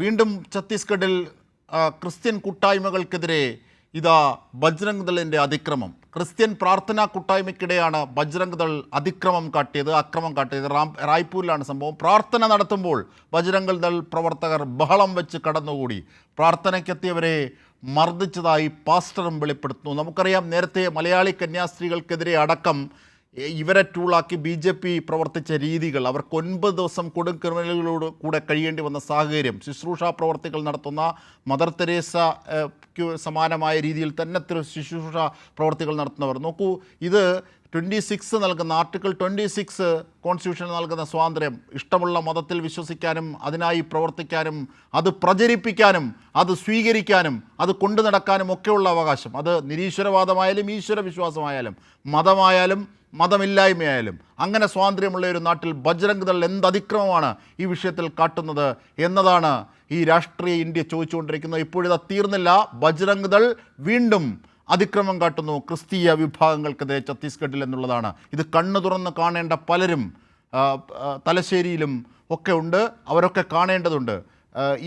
വീണ്ടും ഛത്തീസ്ഗഡിൽ ക്രിസ്ത്യൻ കൂട്ടായ്മകൾക്കെതിരെ ഇതാ ബജ്രംഗ് ദളിന്റെ അതിക്രമം. ക്രിസ്ത്യൻ പ്രാർത്ഥനാ കൂട്ടായ്മയ്ക്കിടെയാണ് ബജ്രംഗ് ദൾ അതിക്രമം കാട്ടിയത് അക്രമം കാട്ടിയത്. റാം റായ്പൂരിലാണ് സംഭവം. പ്രാർത്ഥന നടത്തുമ്പോൾ ബജ്രംഗ് ദൾ പ്രവർത്തകർ ബഹളം വെച്ച് കടന്നുകൂടി. പ്രാർത്ഥനയ്ക്കെത്തിയവരെ മർദ്ദിച്ചതായി പാസ്റ്ററും വെളിപ്പെടുത്തുന്നു. നമുക്കറിയാം നേരത്തെ മലയാളി കന്യാസ്ത്രീകൾക്കെതിരെ അടക്കം ഇവരെ ടൂളാക്കി ബി ജെ പി പ്രവർത്തിച്ച രീതികൾ അവർക്ക് ഒൻപത് ദിവസം കൊടും ക്രിമിനലുകളോട് കൂടെ കഴിയേണ്ടി വന്ന സാഹചര്യം ശുശ്രൂഷ പ്രവർത്തികൾ നടത്തുന്ന മദർ തെരേസ സമാനമായ രീതിയിൽ തന്നെ ശുശ്രൂഷ പ്രവർത്തികൾ നടത്തുന്നവർ. നോക്കൂ ഇത് ട്വന്റി സിക്സ് നൽകുന്ന ആർട്ടിക്കിൾ ട്വന്റി സിക്സ് കോൺസ്റ്റിറ്റ്യൂഷൻ നൽകുന്ന സ്വാതന്ത്ര്യം ഇഷ്ടമുള്ള മതത്തിൽ വിശ്വസിക്കാനും അതിനായി പ്രവർത്തിക്കാനും അത് പ്രചരിപ്പിക്കാനും അത് സ്വീകരിക്കാനും അത് കൊണ്ടു നടക്കാനും ഒക്കെയുള്ള അവകാശം. അത് നിരീശ്വരവാദമായാലും ഈശ്വര വിശ്വാസമായാലും മതമായാലും മതമില്ലായ്മയായാലും. അങ്ങനെ സ്വാതന്ത്ര്യമുള്ള ഒരു നാട്ടിൽ ബജ്രംഗ് ദൾ എന്ത് അതിക്രമമാണ് ഈ വിഷയത്തിൽ കാട്ടുന്നത് എന്നതാണ് ഈ രാഷ്ട്രീയ ഇന്ത്യ ചോദിച്ചുകൊണ്ടിരിക്കുന്നത്. ഇപ്പോഴിത് തീർന്നില്ല. ബജ്രംഗ് ദൾ വീണ്ടും അതിക്രമം കാട്ടുന്നു. ക്രിസ്തീയ വിഭാഗങ്ങൾക്കെതിരെ ഛത്തീസ്ഗഡിൽ എന്നുള്ളതാണ്. ഇത് കണ്ണു തുറന്ന് കാണേണ്ട പലരും തലശ്ശേരിയിലും ഒക്കെ ഉണ്ട്. അവരൊക്കെ കാണേണ്ടതുണ്ട്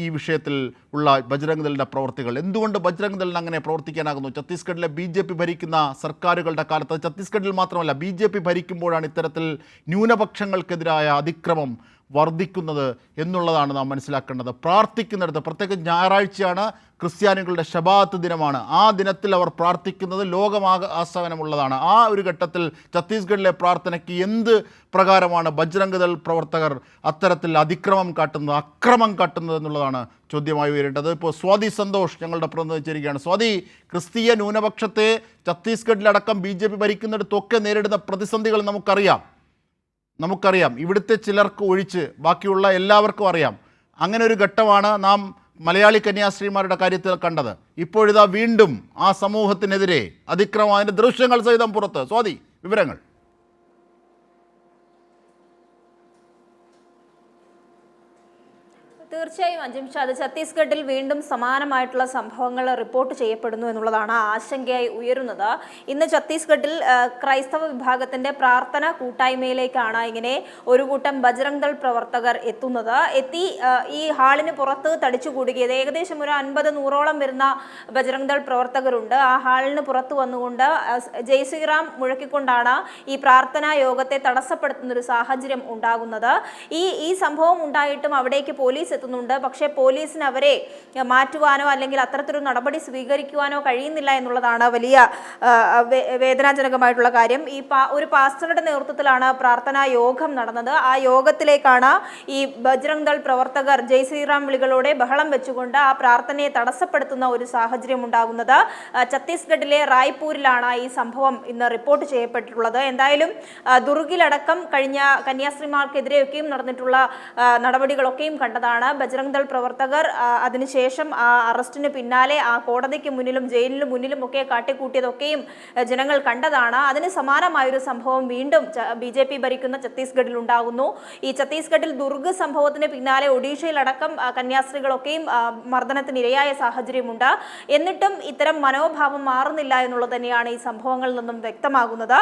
ഈ വിഷയത്തിൽ ഉള്ള ബജ്രംഗ് ദളിന്റെ പ്രവർത്തികൾ. എന്തുകൊണ്ട് ബജ്രംഗ് ദളിന് അങ്ങനെ പ്രവർത്തിക്കാനാകുന്നു? ഛത്തീസ്ഗഡിലെ ബി ജെ പി ഭരിക്കുന്ന സർക്കാരുകളുടെ കാലത്ത് ഛത്തീസ്ഗഡിൽ മാത്രമല്ല ബി ജെ പി ഭരിക്കുമ്പോഴാണ് ഇത്തരത്തിൽ ന്യൂനപക്ഷങ്ങൾക്കെതിരായ അതിക്രമം വർദ്ധിക്കുന്നത് എന്നുള്ളതാണ് നാം മനസ്സിലാക്കേണ്ടത്. പ്രാർത്ഥിക്കുന്നിടത്ത് പ്രത്യേകിച്ച് ഞായറാഴ്ചയാണ് ക്രിസ്ത്യാനികളുടെ ശബാത്ത് ദിനമാണ്. ആ ദിനത്തിൽ അവർ പ്രാർത്ഥിക്കുന്നത് ലോകമാക ആസവനമുള്ളതാണ് ആ ഒരു ഘട്ടത്തിൽ ഛത്തീസ്ഗഡിലെ പ്രാർത്ഥനയ്ക്ക് എന്ത് പ്രകാരമാണ് ബജ്രംഗദൾ പ്രവർത്തകർ അത്തരത്തിൽ അതിക്രമം കാട്ടുന്നത് അക്രമം കാട്ടുന്നത് എന്നുള്ളതാണ് ചോദ്യമായി ഉയരേണ്ടത്. ഇപ്പോൾ സ്വാതി സന്തോഷ് ഞങ്ങളുടെ പ്രതിനിധി ചേരുകയാണ് സ്വാതി ക്രിസ്തീയ ന്യൂനപക്ഷത്തെ ഛത്തീസ്ഗഡിലടക്കം ബി ജെ പി ഭരിക്കുന്നിടത്തൊക്കെ നേരിടുന്ന പ്രതിസന്ധികൾ നമുക്കറിയാം. നമുക്കറിയാം. ഇവിടുത്തെ ചിലർക്ക് ഒഴിച്ച് ബാക്കിയുള്ള എല്ലാവർക്കും അറിയാം. അങ്ങനെ ഒരു ഘട്ടമാണ് നാം മലയാളി കന്യാസ്ത്രീമാരുടെ കാര്യത്തിൽ കണ്ടത്. ഇപ്പോഴിതാ വീണ്ടും ആ സമൂഹത്തിനെതിരെ അതിക്രമം അതിന്റെ ദൃശ്യങ്ങൾ സഹിതം പുറത്ത്. സ്വാതി വിവരങ്ങൾ. തീർച്ചയായും അജിംഷാദ് ഛത്തീസ്ഗഡിൽ വീണ്ടും സമാനമായിട്ടുള്ള സംഭവങ്ങൾ റിപ്പോർട്ട് ചെയ്യപ്പെടുന്നു എന്നുള്ളതാണ് ആശങ്കയായി ഉയരുന്നത്. ഇന്ന് ഛത്തീസ്ഗഡിൽ ക്രൈസ്തവ വിഭാഗത്തിന്റെ പ്രാർത്ഥന കൂട്ടായ്മയിലേക്കാണ് ഇങ്ങനെ ഒരു കൂട്ടം ബജറംഗ് ദൾ പ്രവർത്തകർ എത്തുന്നത്. എത്തി ഈ ഹാളിന് പുറത്ത് തടിച്ചുകൂടുകയത് ഏകദേശം ഒരു അൻപത് നൂറോളം വരുന്ന ബജറംഗ് ദൾ പ്രവർത്തകരുണ്ട്. ആ ഹാളിന് പുറത്ത് വന്നുകൊണ്ട് ജയ് ശ്രീറാം മുഴക്കിക്കൊണ്ടാണ് ഈ പ്രാർത്ഥനാ യോഗത്തെ തടസ്സപ്പെടുത്തുന്ന ഒരു സാഹചര്യം ഉണ്ടാകുന്നത്. ഈ ഈ സംഭവം ഉണ്ടായിട്ടും അവിടേക്ക് പോലീസ് എത്തുന്നുണ്ട് പക്ഷേ പോലീസിന് അവരെ മാറ്റുവാനോ അല്ലെങ്കിൽ അത്തരത്തിലൊരു നടപടി സ്വീകരിക്കുവാനോ കഴിയുന്നില്ല എന്നുള്ളതാണ് വലിയ വേദനാജനകമായിട്ടുള്ള കാര്യം. ഈ ഒരു പാസ്റ്ററുടെ നേതൃത്വത്തിലാണ് പ്രാർത്ഥനാ യോഗം നടന്നത്. ആ യോഗത്തിലേക്കാണ് ഈ ബജ്രംഗ് ദൾ പ്രവർത്തകർ ജയ് ശ്രീറാം വിളികളോടെ ബഹളം വെച്ചുകൊണ്ട് ആ പ്രാർത്ഥനയെ തടസ്സപ്പെടുത്തുന്ന ഒരു സാഹചര്യം ഉണ്ടാകുന്നത്. ഛത്തീസ്ഗഡിലെ റായ്പൂരിലാണ് ഈ സംഭവം ഇന്ന് റിപ്പോർട്ട് ചെയ്യപ്പെട്ടിട്ടുള്ളത്. എന്തായാലും ദുർഗിലടക്കം കഴിഞ്ഞ കന്യാസ്ത്രീമാർക്കെതിരെയൊക്കെയും നടന്നിട്ടുള്ള നടപടികളൊക്കെയും കണ്ടതാണ്. ബജ്രംഗ് ദൾ പ്രവർത്തകർ അതിനുശേഷം ആ അറസ്റ്റിന് പിന്നാലെ ആ കോടതിക്ക് മുന്നിലും ജയിലിന് മുന്നിലും ഒക്കെ കാട്ടിക്കൂട്ടിയതൊക്കെയും ജനങ്ങൾ കണ്ടതാണ്. അതിന് സമാനമായൊരു സംഭവം വീണ്ടും ബി ജെ പി ഭരിക്കുന്ന ഛത്തീസ്ഗഡിൽ ഉണ്ടാകുന്നു. ഈ ഛത്തീസ്ഗഡിൽ ദുർഗ് സംഭവത്തിന് പിന്നാലെ ഒഡീഷയിലടക്കം കന്യാസ്ത്രീകളൊക്കെയും മർദ്ദനത്തിനിരയായ സാഹചര്യമുണ്ട്. എന്നിട്ടും ഇത്തരം മനോഭാവം മാറുന്നില്ല എന്നുള്ളത് തന്നെയാണ് ഈ സംഭവങ്ങളിൽ നിന്നും വ്യക്തമാകുന്നത്.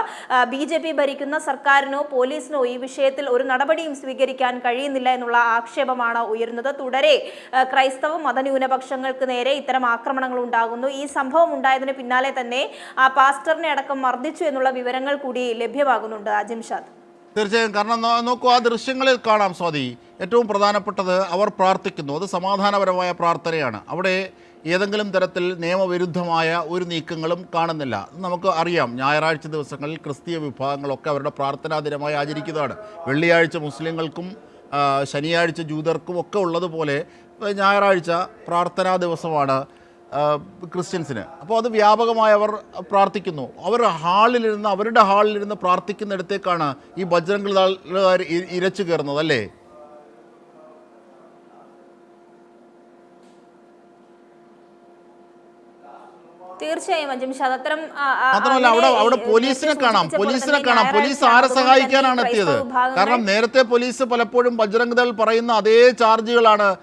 ബി ജെ പി ഭരിക്കുന്ന സർക്കാരിനോ പോലീസിനോ ഈ വിഷയത്തിൽ ഒരു നടപടിയും സ്വീകരിക്കാൻ കഴിയുന്നില്ല എന്നുള്ള ആക്ഷേപമാണ് ഉയരുന്നത്. തുടരെ ക്രൈസ്തവ മതന്യൂനപക്ഷങ്ങൾക്ക് നേരെ ഇത്തരം ആക്രമണങ്ങൾ ഉണ്ടാകുന്നു. ഈ സംഭവം ഉണ്ടായതിന് പിന്നാലെ തന്നെ ആ പാസ്റ്ററിനെ അടക്കം മർദ്ദിച്ചു എന്നുള്ള വിവരങ്ങൾ കൂടി ലഭ്യമാകുന്നുണ്ട്. അജിംഷാദ് തീർച്ചയായും. കാരണം നോക്കൂ ആ ദൃശ്യങ്ങളിൽ കാണാം സ്വാതി. ഏറ്റവും പ്രധാനപ്പെട്ടത് അവർ പ്രാർത്ഥിക്കുന്നു. അത് സമാധാനപരമായ പ്രാർത്ഥനയാണ്. അവിടെ ഏതെങ്കിലും തരത്തിൽ നിയമവിരുദ്ധമായ ഒരു നീക്കങ്ങളും കാണുന്നില്ല. നമുക്ക് അറിയാം ഞായറാഴ്ച ദിവസങ്ങളിൽ ക്രിസ്തീയ വിഭാഗങ്ങളൊക്കെ അവരുടെ പ്രാർത്ഥനാ ദിനമായി ആചരിക്കുന്നതാണ്. വെള്ളിയാഴ്ച മുസ്ലിങ്ങൾക്കും ശനിയാഴ്ച ജൂതർക്കും ഒക്കെ ഉള്ളതുപോലെ ഞായറാഴ്ച പ്രാർത്ഥനാ ദിവസമാണ് ക്രിസ്ത്യൻസിന്. അപ്പോൾ അത് വ്യാപകമായി അവർ പ്രാർത്ഥിക്കുന്നു. അവർ ഹാളിലിരുന്ന് അവരുടെ ഹാളിലിരുന്ന് പ്രാർത്ഥിക്കുന്നിടത്തേക്കാണ് ഈ ബജ്രംഗ് ഇരച്ചു കയറുന്നത് അല്ലേ? തീർച്ചയായും ആ, ആ, മാത്രമല്ല അവിടെ അവിടെ പോലീസിനെ കാണാം. പോലീസിനെ കാണാം. പോലീസ് ആരെ സഹായിക്കാനാണ് എത്തിയത്. കാരണം നേരത്തെ പോലീസ് പലപ്പോഴും ബജ്രംഗ് ദൾ പറയുന്ന അതേ ചാർജുകളാണ്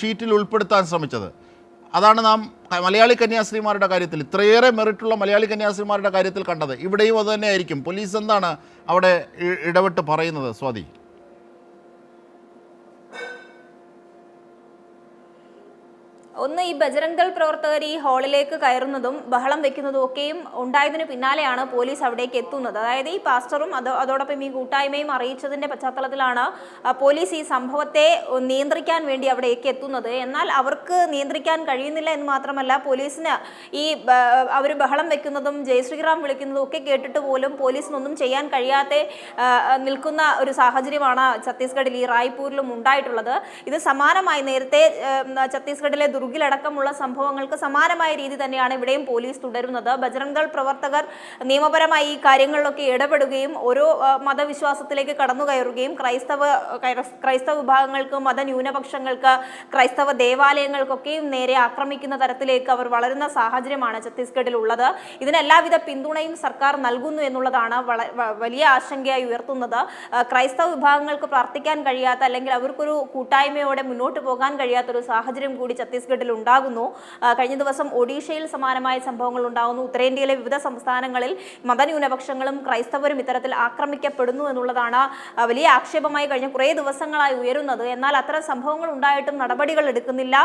ഷീറ്റിൽ ഉൾപ്പെടുത്താൻ ശ്രമിച്ചത്. അതാണ് നാം മലയാളി കന്യാസ്ത്രീമാരുടെ കാര്യത്തിൽ ഇത്രയേറെ മെറിറ്റുള്ള മലയാളി കന്യാസ്ത്രീമാരുടെ കാര്യത്തിൽ കണ്ടത്. ഇവിടെയും അത് തന്നെയായിരിക്കും. പോലീസ് എന്താണ് അവിടെ ഇടപെട്ട് പറയുന്നത് സ്വാതി? ഒന്ന് ഈ ബജരംഗൽ പ്രവർത്തകർ ഈ ഹാളിലേക്ക് കയറുന്നതും ബഹളം വെക്കുന്നതും ഒക്കെയും ഉണ്ടായതിനു പിന്നാലെയാണ് പോലീസ് അവിടേക്ക് എത്തുന്നത്. അതായത് ഈ പാസ്റ്ററും അത് അതോടൊപ്പം ഈ കൂട്ടായ്മയും അറിയിച്ചതിന്റെ പശ്ചാത്തലത്തിലാണ് പോലീസ് ഈ സംഭവത്തെ നിയന്ത്രിക്കാൻ വേണ്ടി അവിടേക്ക് എത്തുന്നത്. എന്നാൽ അവർക്ക് നിയന്ത്രിക്കാൻ കഴിയുന്നില്ല എന്ന് മാത്രമല്ല പോലീസിന് ഈ അവർ ബഹളം വെക്കുന്നതും ജയശ്രീറാം വിളിക്കുന്നതും ഒക്കെ കേട്ടിട്ട് പോലും പോലീസിനൊന്നും ചെയ്യാൻ കഴിയാതെ നിൽക്കുന്ന ഒരു സാഹചര്യമാണ് ഛത്തീസ്ഗഡിൽ ഈ റായ്പൂരിലും ഉണ്ടായിട്ടുള്ളത്. ഇത് സമാനമായി നേരത്തെ ഛത്തീസ്ഗഡിലെ ദുർഗിലടക്കമുള്ള സംഭവങ്ങൾക്ക് സമാനമായ രീതി തന്നെയാണ് ഇവിടെയും പോലീസ് തുടരുന്നത്. ബജറംഗ് ദൾ പ്രവർത്തകർ നിയമപരമായി ഈ കാര്യങ്ങളിലൊക്കെ ഇടപെടുകയും ഓരോ മതവിശ്വാസത്തിലേക്ക് കടന്നു കയറുകയും ക്രൈസ്തവ ക്രൈസ്തവ വിഭാഗങ്ങൾക്ക് മതന്യൂനപക്ഷങ്ങൾക്ക് ക്രൈസ്തവ ദേവാലയങ്ങൾക്കൊക്കെയും നേരെ ആക്രമിക്കുന്ന തരത്തിലേക്ക് അവർ വളരുന്ന സാഹചര്യമാണ് ഛത്തീസ്ഗഡിൽ ഉള്ളത്. ഇതിന് പിന്തുണയും സർക്കാർ നൽകുന്നു എന്നുള്ളതാണ് വലിയ ആശങ്കയായി ഉയർത്തുന്നത്. ക്രൈസ്തവ വിഭാഗങ്ങൾക്ക് പ്രാർത്ഥിക്കാൻ കഴിയാത്ത അല്ലെങ്കിൽ അവർക്കൊരു കൂട്ടായ്മയോടെ മുന്നോട്ട് പോകാൻ കഴിയാത്ത ഒരു സാഹചര്യം കൂടി ഛത്തീസ്ഗഡിൽ ഉണ്ടാകുന്നു. കഴിഞ്ഞ ദിവസം ഒഡീഷയിൽ സമാനമായ സംഭവങ്ങൾ ഉണ്ടാകുന്നു ഉത്തരേന്ത്യയിലെ വിവിധ സംസ്ഥാനങ്ങളിൽ മതന്യൂനപക്ഷങ്ങളും ക്രൈസ്തവരും ഇത്തരത്തിൽ ആക്രമിക്കപ്പെടുന്നു എന്നുള്ളതാണ് വലിയ ആക്ഷേപമായി കഴിഞ്ഞ കുറേ ദിവസങ്ങളായി ഉയരുന്നത്. എന്നാൽ അത്തരം സംഭവങ്ങൾ ഉണ്ടായിട്ടും നടപടികൾ എടുക്കുന്നില്ല.